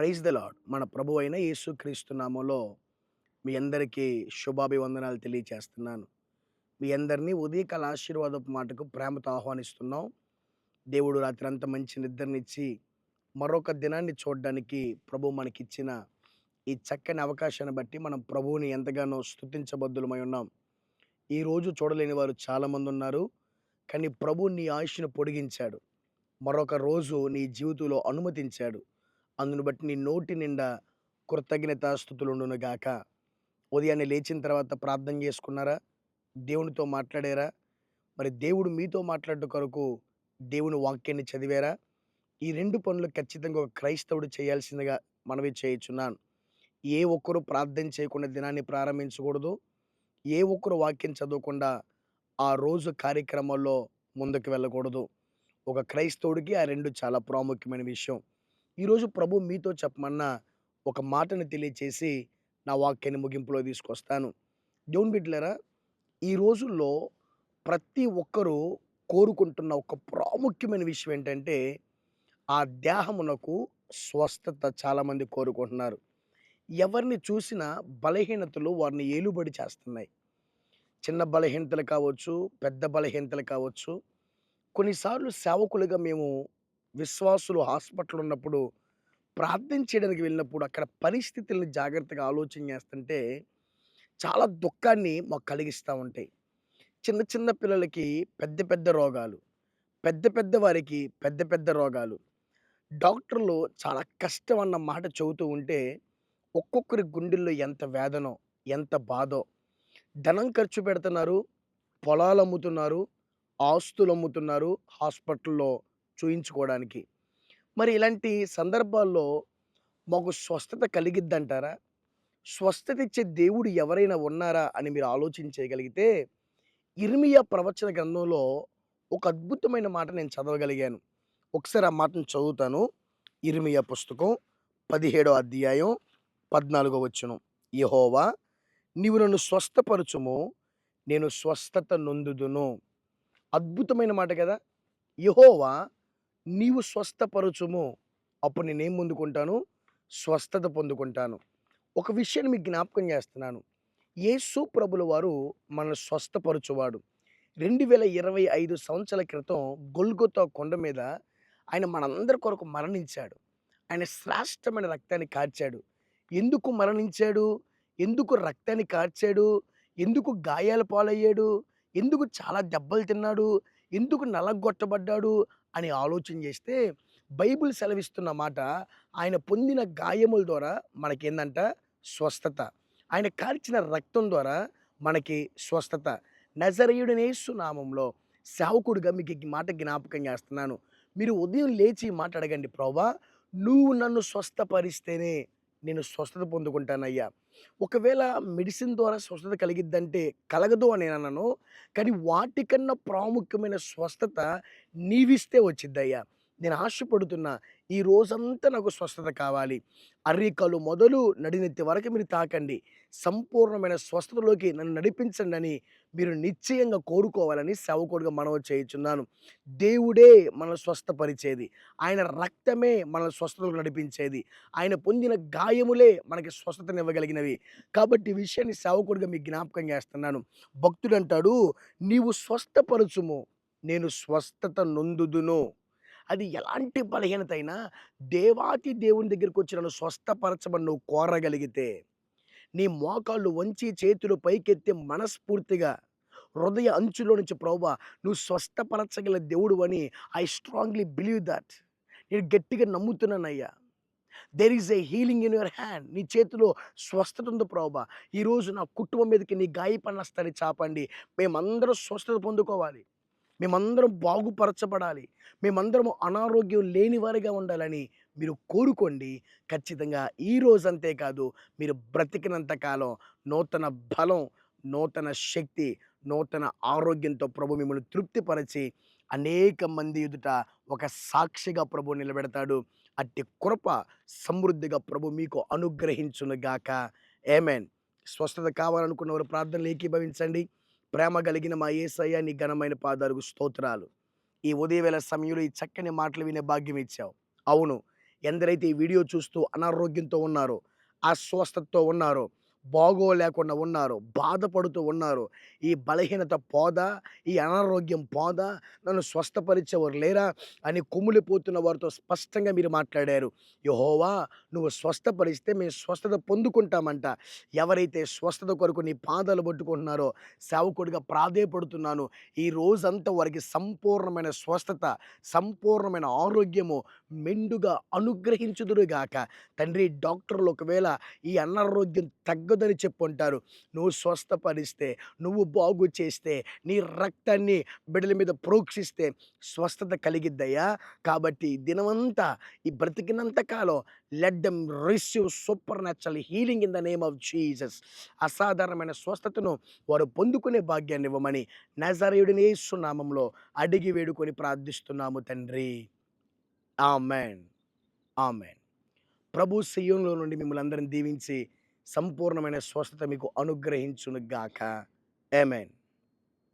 Praise the lord మన ప్రభు అయిన యేసుక్రీస్తు నామలో మీ అందరికీ శుభాభివందనాలు తెలియచేస్తున్నాను. మీ అందరినీ ఉదయకాల ఆశీర్వాదపు మాటకు ప్రేమతో ఆహ్వానిస్తున్నాం. దేవుడు రాత్రి అంత మంచి నిద్రనిచ్చి మరొక దినాన్ని చూడడానికి ప్రభు మనకిచ్చిన ఈ చక్కని అవకాశాన్ని బట్టి మనం ప్రభువుని ఎంతగానో స్థుతించబద్దులమై ఉన్నాం. ఈరోజు చూడలేని వారు చాలామంది ఉన్నారు. కానీ ప్రభు నీ ఆయుష్ను పొడిగించాడు. మరొక రోజు నీ జీవితంలో అనుమతించాడు. అందును బట్టి నీ నోటి నిండా కృతజ్ఞత స్థుతులుండును గాక. ఉదయాన్నే లేచిన తర్వాత ప్రార్థన చేసుకున్నారా? దేవునితో మాట్లాడారా? మరి దేవుడు మీతో మాట్లాడట కొరకు దేవుని వాక్యాన్ని చదివారా? ఈ రెండు పనులు ఖచ్చితంగా ఒక క్రైస్తవుడు చేయాల్సిందిగా మనవి చేయుచున్నాను. ఏ ఒక్కరు ప్రార్థన చేయకుండా దినాన్ని ప్రారంభించకూడదు. ఏ ఒక్కరు వాక్యం చదవకుండా ఆ రోజు కార్యక్రమాల్లో ముందుకు వెళ్ళకూడదు. ఒక క్రైస్తవుడికి ఆ రెండు చాలా ప్రాముఖ్యమైన విషయం. ఈరోజు ప్రభు మీతో చెప్పమన్న ఒక మాటను తెలియచేసి నా వాక్యాన్ని ముగింపులో తీసుకొస్తాను. దేవుని బిడ్డలరా ఈ రోజుల్లో ప్రతి ఒక్కరూ కోరుకుంటున్న ఒక ప్రాముఖ్యమైన విషయం ఏంటంటే ఆ దేహమునకు స్వస్థత చాలామంది కోరుకుంటున్నారు. ఎవరిని చూసినా బలహీనతలు వారిని ఏలుబడి చేస్తున్నాయి. చిన్న బలహీనతలు కావచ్చు పెద్ద బలహీనతలు కావచ్చు. కొన్నిసార్లు సేవకులుగా మేము విశ్వాసులు హాస్పిటల్ ఉన్నప్పుడు ప్రార్థన చేయడానికి వెళ్ళినప్పుడు అక్కడ పరిస్థితులను జాగ్రత్తగా ఆలోచన చేస్తుంటే చాలా దుఃఖాన్ని మాకు కలిగిస్తూ ఉంటాయి. చిన్న చిన్న పిల్లలకి పెద్ద పెద్ద రోగాలు పెద్ద పెద్ద వారికి పెద్ద పెద్ద రోగాలు. డాక్టర్లు చాలా కష్టం అన్న మాట చెబుతూ ఉంటే ఒక్కొక్కరి గుండెల్లో ఎంత వేదనో ఎంత బాధో. ధనం ఖర్చు పెడుతున్నారు పొలాలు అమ్ముతున్నారు ఆస్తులు అమ్ముతున్నారు హాస్పిటల్లో చూయించుకోవడానికి. మరి ఇలాంటి సందర్భాల్లో మాకు స్వస్థత కలిగిద్దంటారా? స్వస్థత ఇచ్చే దేవుడు ఎవరైనా ఉన్నారా అని మీరు ఆలోచించగలిగితే ఇర్మియా ప్రవచన గ్రంథంలో ఒక అద్భుతమైన మాట నేను చదవగలిగాను. ఒకసారి ఆ మాటను చదువుతాను. ఇర్మియా పుస్తకం పదిహేడో అధ్యాయం పద్నాలుగో వచ్చును యహోవా నీవు నన్ను స్వస్థపరచుము నేను స్వస్థత నొందుదును. అద్భుతమైన మాట కదా! యహోవా నీవు స్వస్థపరచుము. అప్పుడు నేనేం పొందుకుంటాను? స్వస్థత పొందుకుంటాను. ఒక విషయాన్ని మీకు జ్ఞాపకం చేస్తున్నాను. యేసు ప్రభుల వారు మన స్వస్థపరచువాడు. రెండు వేల ఇరవై ఐదు సంవత్సరాల క్రితం గొల్గొతా కొండ మీద ఆయన మనందరి కొరకు మరణించాడు. ఆయన శ్రేష్టమైన రక్తాన్ని కార్చాడు. ఎందుకు మరణించాడు? ఎందుకు రక్తాన్ని కార్చాడు? ఎందుకు గాయాల పాలయ్యాడు? ఎందుకు చాలా దెబ్బలు తిన్నాడు? ఎందుకు నలగొట్టబడ్డాడు? అని ఆలోచన చేస్తే బైబిల్ సెలవిస్తున్న మాట ఆయన పొందిన గాయముల ద్వారా మనకేందంట? స్వస్థత. ఆయన కాల్చిన రక్తం ద్వారా మనకి స్వస్థత. నజరయుడనేసు నామంలో సేవకుడిగా మీకు ఈ మాట జ్ఞాపకం చేస్తున్నాను. మీరు ఉదయం లేచి మాట్లాడగండి ప్రభా నువ్వు నన్ను స్వస్థపరిస్తేనే నేను స్వస్థత పొందుకుంటానయ్యా. ఒకవేళ మెడిసిన్ ద్వారా స్వస్థత కలిగిద్దంటే కలగదు అని నేను అన్నాను కానీ వాటికన్నా ప్రాముఖ్యమైన స్వస్థత నీవిస్తే వచ్చిద్దయ్యా. నేను ఆశపడుతున్నా ఈ రోజంతా నాకు స్వస్థత కావాలి. అర్రికలు మొదలు నడినెత్తి వరకు మీరు తాకండి. సంపూర్ణమైన స్వస్థతలోకి నన్ను నడిపించండి అని మీరు నిశ్చయంగా కోరుకోవాలని సేవకుడిగా మనవి చేయుచున్నాను. దేవుడే మనల్ని స్వస్థపరిచేది. ఆయన రక్తమే మనల్ని స్వస్థతకు నడిపించేది. ఆయన పొందిన గాయములే మనకి స్వస్థతనివ్వగలిగినవి. కాబట్టి ఈ విషయాన్ని సేవకుడిగా మీకు జ్ఞాపకం చేస్తున్నాను. భక్తుడు అంటాడు నీవు స్వస్థపరచుము నేను స్వస్థత నొందుదును. అది ఎలాంటి బలహీనత అయినా దేవాతి దేవుని దగ్గరికి వచ్చి నన్ను స్వస్థపరచమని నువ్వు కోరగలిగితే నీ మోకాళ్ళు వంచి చేతులు పైకెత్తి మనస్ఫూర్తిగా హృదయ అంచులో నుంచి ప్రభా నువ్వు స్వస్థపరచగల దేవుడు అని ఐ స్ట్రాంగ్లీ బిలీవ్ దట్ నేను గట్టిగా నమ్ముతున్నానయ్యా. There is a healing in your hand నీ చేతిలో స్వస్థత ఉంది ప్రభా ఈరోజు నా కుటుంబం మీదకి నీ గాయపడిన స్థలి చాపండి. మేమందరం స్వస్థత పొందుకోవాలి. మేమందరం బాగుపరచబడాలి. మేమందరం అనారోగ్యం లేని వారిగా ఉండాలని మీరు కోరుకోండి. ఖచ్చితంగా ఈ రోజు అంతేకాదు మీరు బ్రతికినంత కాలం నూతన బలం నూతన శక్తి నూతన ఆరోగ్యంతో ప్రభు మిమ్మల్ని తృప్తిపరచి అనేక మంది ఎదుట ఒక సాక్షిగా ప్రభు నిలబెడతాడు. అట్టి కృప సమృద్ధిగా ప్రభు మీకు అనుగ్రహించునుగాక. ఏమేన్ స్వస్థత కావాలనుకున్న వారు ప్రార్థనలు ఏకీభవించండి. ప్రేమ కలిగిన మా ఏసయ్య నీ ఘనమైన పాదాలకు స్తోత్రాలు. ఈ ఉదయవేళ సమయంలో ఈ చక్కని మాటలు వినే భాగ్యం ఇచ్చావు. అవును ఎందరైతే ఈ వీడియో చూస్తూ అనారోగ్యంతో ఉన్నారో అస్వస్థతతో ఉన్నారో బాగోలేకుండా ఉన్నారు బాధపడుతూ ఉన్నారు. ఈ బలహీనత పోదా? ఈ అనారోగ్యం పోదా? నన్ను స్వస్థపరిచేవారు లేరా? అని కుమిలిపోతున్న వారితో స్పష్టంగా మీరు మాట్లాడారు. యహోవా నువ్వు స్వస్థపరిస్తే మేము స్వస్థత పొందుకుంటామంట. ఎవరైతే స్వస్థత కొరకు నీ పాదాలు పట్టుకుంటున్నారో సేవకుడిగా ప్రాధేయపడుతున్నాను. ఈ రోజంతా వారికి సంపూర్ణమైన స్వస్థత సంపూర్ణమైన ఆరోగ్యము మెండుగా అనుగ్రహించుదురుగాక. తండ్రి డాక్టర్లు ఒకవేళ ఈ అనారోగ్యం తగ్గదని చెప్పుంటారు. నువ్వు స్వస్థపరిస్తే నువ్వు బాగు చేస్తే నీ రక్తాన్ని బిడ్డల మీద ప్రోక్షిస్తే స్వస్థత కలిగిద్దయ్యా. కాబట్టి దినమంతా ఈ బ్రతికినంత కాలం let them receive supernatural healing in the name of Jesus అసాధారణమైన స్వస్థతను వారు పొందుకునే భాగ్యాన్ని ఇవ్వమని నజరయుడిని సునామంలో అడిగి వేడుకొని ప్రార్థిస్తున్నాము తండ్రి. ఆమెన్. ఆమెన్. ప్రభు సీయంలో నుండి మిమ్మల్ని అందరిని దీవించి సంపూర్ణమైన స్వస్థత మీకు అనుగ్రహించును గాక